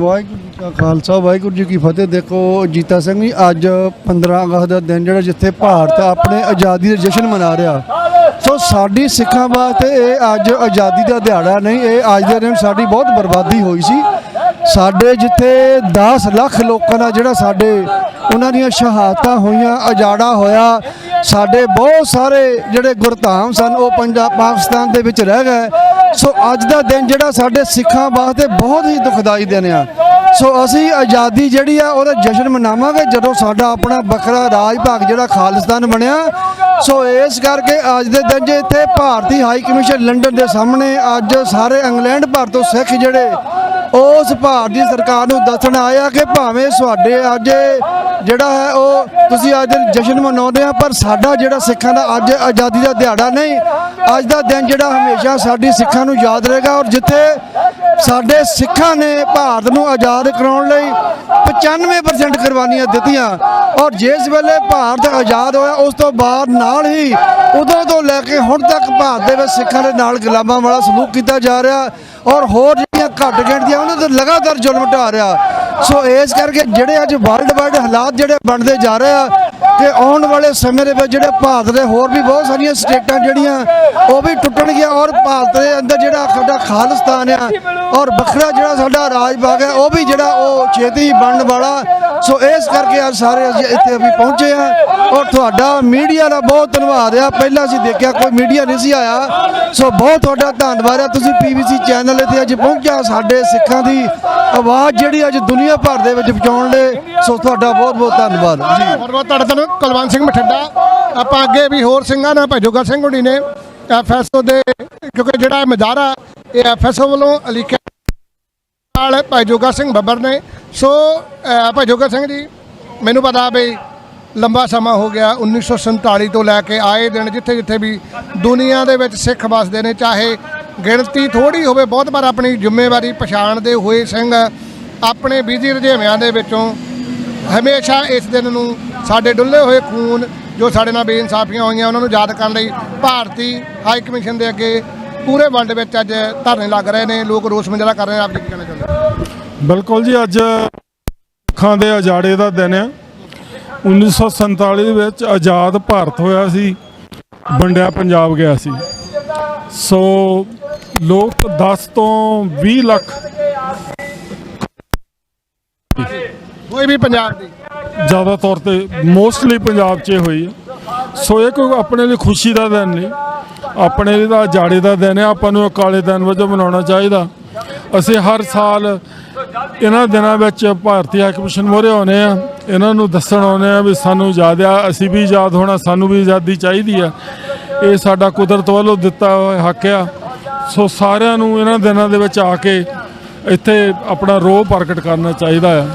ਵਾਹਿਗੁਰੂ ਜੀ ਕਾ ਖਾਲਸਾ, ਵਾਹਿਗੁਰੂ ਜੀ ਕੀ ਫਤਿਹ। ਦੇਖੋ, ਜੀਤਾ ਸਿੰਘ ਜੀ, ਅੱਜ 15 ਅਗਸਤ ਦਾ ਦਿਨ ਜਿਹੜਾ ਜਿੱਥੇ ਭਾਰਤ ਆਪਣੇ ਆਜ਼ਾਦੀ ਦਾ ਜਸ਼ਨ ਮਨਾ ਰਿਹਾ। ਸੋ ਸਾਡੀ ਸਿੱਖਾਂ ਵਾਸਤੇ ਇਹ ਅੱਜ ਆਜ਼ਾਦੀ ਦਾ ਦਿਹਾੜਾ ਨਹੀਂ, ਇਹ ਅੱਜ ਦੇ ਦਿਨ ਸਾਡੀ ਬਹੁਤ ਬਰਬਾਦੀ ਹੋਈ ਸੀ। ਸਾਡੇ ਜਿੱਥੇ 10 ਲੱਖ ਲੋਕਾਂ ਦਾ ਜਿਹੜਾ ਸਾਡੇ, ਉਹਨਾਂ ਦੀਆਂ ਸ਼ਹਾਦਤਾਂ ਹੋਈਆਂ, ਉਜਾੜਾ ਹੋਇਆ, ਸਾਡੇ ਬਹੁਤ ਸਾਰੇ ਜਿਹੜੇ ਗੁਰਧਾਮ ਸਨ, ਉਹ ਪੰਜਾਬ, ਪਾਕਿਸਤਾਨ ਦੇ ਵਿੱਚ ਰਹਿ ਗਏ। ਸੋ ਅੱਜ ਦਾ ਦਿਨ ਜਿਹੜਾ ਸਾਡੇ ਸਿੱਖਾਂ ਵਾਸਤੇ ਬਹੁਤ ਹੀ ਦੁਖਦਾਈ ਦਿਨ ਆ। ਸੋ ਅਸੀਂ ਆਜ਼ਾਦੀ ਜਿਹੜੀ ਆ, ਉਹਦਾ ਜਸ਼ਨ ਮਨਾਵਾਂਗੇ ਜਦੋਂ ਸਾਡਾ ਆਪਣਾ ਵੱਖਰਾ ਰਾਜ ਭਾਗ ਜਿਹੜਾ ਖਾਲਿਸਤਾਨ ਬਣਿਆ। ਸੋ ਇਸ ਕਰਕੇ ਅੱਜ ਦੇ ਦਿਨ ਜੇ ਇੱਥੇ ਭਾਰਤੀ ਹਾਈ ਕਮਿਸ਼ਨ ਲੰਡਨ ਦੇ ਸਾਹਮਣੇ ਅੱਜ ਸਾਰੇ ਇੰਗਲੈਂਡ ਭਰ ਤੋਂ ਸਿੱਖ ਜਿਹੜੇ, ਉਸ ਭਾਰਤੀ ਸਰਕਾਰ ਨੂੰ ਦੱਸਣ ਆਇਆ ਕਿ ਭਾਵੇਂ ਤੁਹਾਡੇ ਅੱਜ ਜਿਹੜਾ ਹੈ ਉਹ ਤੁਸੀਂ ਅੱਜ ਦਿਨ ਜਸ਼ਨ ਮਨਾਉਂਦੇ ਆ, ਪਰ ਸਾਡਾ ਜਿਹੜਾ ਸਿੱਖਾਂ ਦਾ ਅੱਜ ਆਜ਼ਾਦੀ ਦਾ ਦਿਹਾੜਾ ਨਹੀਂ, ਅੱਜ ਦਾ ਦਿਨ ਜਿਹੜਾ ਹਮੇਸ਼ਾ ਸਾਡੀ ਸਿੱਖਾਂ ਨੂੰ ਯਾਦ ਰਹੇਗਾ ਔਰ ਜਿੱਥੇ ਸਾਡੇ ਸਿੱਖਾਂ ਨੇ ਭਾਰਤ ਨੂੰ ਆਜ਼ਾਦ ਕਰਾਉਣ ਲਈ 95% ਕੁਰਬਾਨੀਆਂ ਦਿੱਤੀਆਂ ਔਰ ਜਿਸ ਵੇਲੇ ਭਾਰਤ ਆਜ਼ਾਦ ਹੋਇਆ, ਉਸ ਤੋਂ ਬਾਅਦ ਨਾਲ ਹੀ ਉਦੋਂ ਤੋਂ ਲੈ ਕੇ ਹੁਣ ਤੱਕ ਭਾਰਤ ਦੇ ਵਿੱਚ ਸਿੱਖਾਂ ਦੇ ਨਾਲ ਗੁਲਾਮਾਂ ਵਾਲਾ ਸਲੂਕ ਕੀਤਾ ਜਾ ਰਿਹਾ ਔਰ ਹੋਰ ਜਿਹੜੀਆਂ ਘੱਟ ਗਿਣਤੀਆਂ, ਉਹਨਾਂ ਤੇ ਲਗਾਤਾਰ ਜ਼ੁਲਮ ਢਾ ਰਿਹਾ। ਸੋ ਇਸ ਕਰਕੇ ਜਿਹੜੇ ਅੱਜ ਵਰਲਡ ਵਾਈਡ ਹਾਲਾਤ ਜਿਹੜੇ ਬਣਦੇ ਜਾ ਰਹੇ ਆ ਕਿ ਆਉਣ ਵਾਲੇ ਸਮੇਂ ਦੇ ਵਿੱਚ ਜਿਹੜੇ ਭਾਰਤ ਦੇ ਹੋਰ ਵੀ ਬਹੁਤ ਸਾਰੀਆਂ ਸਟੇਟਾਂ ਜਿਹੜੀਆਂ, ਉਹ ਵੀ ਟੁੱਟਣਗੀਆਂ ਔਰ ਭਾਰਤ ਦੇ ਅੰਦਰ ਜਿਹੜਾ ਸਾਡਾ ਖਾਲਿਸਤਾਨ ਆ ਔਰ ਵੱਖਰਾ ਜਿਹੜਾ ਸਾਡਾ ਰਾਜ ਬਾਗ ਹੈ ਉਹ ਵੀ ਜਿਹੜਾ ਉਹ ਛੇਤੀ ਬਣਨ ਵਾਲਾ। ਸੋ ਇਸ ਕਰਕੇ ਅੱਜ ਸਾਰੇ ਅਸੀਂ ਇੱਥੇ ਵੀ ਪਹੁੰਚੇ ਆ ਔਰ ਤੁਹਾਡਾ ਮੀਡੀਆ ਦਾ ਬਹੁਤ ਧੰਨਵਾਦ ਆ। ਪਹਿਲਾਂ ਅਸੀਂ ਦੇਖਿਆ ਕੋਈ ਮੀਡੀਆ ਨਹੀਂ ਸੀ ਆਇਆ। ਸੋ ਬਹੁਤ ਤੁਹਾਡਾ ਧੰਨਵਾਦ ਆ। ਤੁਸੀਂ ਪੀਬੀਸੀ ਚੈਨਲ ਇੱਥੇ ਅੱਜ ਪਹੁੰਚਿਆ, ਸਾਡੇ ਸਿੱਖਾਂ ਦੀ ਆਵਾਜ਼ ਜਿਹੜੀ ਅੱਜ ਦੁਨੀਆ ਭਰ ਦੇ ਵਿੱਚ ਪਹੁੰਚਾਉਣ ਲਈ ਸੋ ਤੁਹਾਡਾ ਬਹੁਤ ਬਹੁਤ ਧੰਨਵਾਦ ਜੀ ਬਹੁਤ ਬਹੁਤ ਤੁਹਾਡਾ ਤੁਹਾਨੂੰ ਕੁਲਵੰਤ ਸਿੰਘ ਮਠੱਡਾ ਆਪਾਂ ਅੱਗੇ ਵੀ ਹੋਰ ਸਿੰਘਾਂ ਨਾਲ ਭਾਜੋਗਾ ਸਿੰਘ ਹੁਣੀ ਨੇ ਐਫਐਸਓ ਦੇ ਕਿਉਂਕਿ ਜਿਹੜਾ ਇਹ ਮਜ਼ਾਰਾ ਇਹ ਐਫਐਸਓ ਵੱਲੋਂ ਲਿਖਿਆ ਨਾਲ ਭਾਜੋਗਾ ਸਿੰਘ ਬੱਬਰ ਨੇ। ਸੋ ਅ, ਭਾਜੋਗਾ ਸਿੰਘ ਜੀ ਮੈਨੂੰ ਪਤਾ ਵੀ ਲੰਬਾ ਸਮਾਂ ਹੋ ਗਿਆ 1947 ਤੋਂ ਲੈ ਕੇ ਆਏ ਦਿਨ ਜਿੱਥੇ ਜਿੱਥੇ ਵੀ ਦੁਨੀਆ ਦੇ ਵਿੱਚ ਸਿੱਖ ਵੱਸਦੇ ਨੇ ਚਾਹੇ ਗਿਣਤੀ ਥੋੜੀ ਹੋਵੇ ਬਹੁਤ ਵਾਰ ਆਪਣੀ ਜ਼ਿੰਮੇਵਾਰੀ ਪਛਾਣਦੇ ਹੋਏ ਸਿੰਘ ਆਪਣੇ ਬਿਜ਼ੀ ਰੁਝੇਵਿਆਂ ਦੇ ਵਿੱਚੋਂ ਹਮੇਸ਼ਾ ਇਸ ਦਿਨ ਨੂੰ ਸਾਡੇ ਡੁੱਲੇ ਹੋਏ ਖੂਨ ਜੋ ਸਾਡੇ ਨਾਲ ਬੇਇਨਸਾਫੀਆਂ ਹੋਈਆਂ ਉਹਨਾਂ ਨੂੰ ਯਾਦ ਕਰਨ ਲਈ ਭਾਰਤੀ ਹਾਈ ਕਮਿਸ਼ਨ ਦੇ ਅੱਗੇ ਪੂਰੇ ਵਰਲਡ ਵਿੱਚ ਅੱਜ ਧਰਨੇ ਲੱਗ ਰਹੇ ਨੇ ਲੋਕ ਰੋਸ ਮੁਜ਼ਾਹਰਾ ਕਰ ਰਹੇ ਨੇ ਆਪ ਜੀ ਕੀ ਕਹਿਣਾ ਚਾਹੁੰਦੇ? ਬਿਲਕੁਲ ਜੀ ਅੱਜ ਸਿੱਖਾਂ ਦੇ ਉਜਾੜੇ ਦਾ ਦਿਨ ਹੈ 1947 ਵਿੱਚ ਆਜ਼ਾਦ ਭਾਰਤ ਹੋਇਆ ਸੀ ਵੰਡਿਆ ਪੰਜਾਬ ਗਿਆ ਸੀ। ਸੋ ਲੋਕ 10 ਤੋਂ 20 ਲੱਖ ਕੋਈ ਵੀ ਪੰਜਾਬ ਦੀ। ਜ਼ਿਆਦਾ ਤੌਰ ਤੇ ਮੋਸਟਲੀ ਪੰਜਾਬ 'ਚ ਹੋਈ ਸੋ ਇਹ ਕੋਈ ਆਪਣੇ ਲਈ ਖੁਸ਼ੀ ਦਾ ਦਿਨ ਨਹੀਂ। ਆਪਣੇ ਲਈ ਤਾਂ ਉਜਾੜੇ ਦਾ ਦਿਨ ਹੈ। ਆਪਾਂ ਨੂੰ ਕਾਲੇ ਦਿਨ ਵਜੋਂ ਮਨਾਉਣਾ ਚਾਹੀਦਾ। ਅਸੀਂ ਹਰ ਸਾਲ ਇਹਨਾਂ ਦਿਨਾਂ ਵਿੱਚ ਭਾਰਤੀ ਹਾਈ ਕਮਿਸ਼ਨ ਮੋਰੇ ਆਉਂਦੇ ਆ ਇਹਨਾਂ ਨੂੰ ਦੱਸਣ ਆਉਂਦੇ ਆ ਵੀ ਸਾਨੂੰ ਯਾਦ ਆ, ਅਸੀਂ ਵੀ ਆਜ਼ਾਦ ਹੋਣਾ, ਸਾਨੂੰ ਵੀ ਆਜ਼ਾਦੀ ਚਾਹੀਦੀ ਆ। ਇਹ ਸਾਡਾ ਕੁਦਰਤ ਵੱਲੋਂ ਦਿੱਤਾ ਹੋਇਆ ਹੱਕ ਆ। ਸੋ ਸਾਰਿਆਂ ਨੂੰ ਇਹਨਾਂ ਦਿਨਾਂ ਦੇ ਵਿੱਚ ਆ ਕੇ ਇੱਥੇ ਆਪਣਾ ਰੋਹ ਪ੍ਰਗਟ ਕਰਨਾ ਚਾਹੀਦਾ ਆ।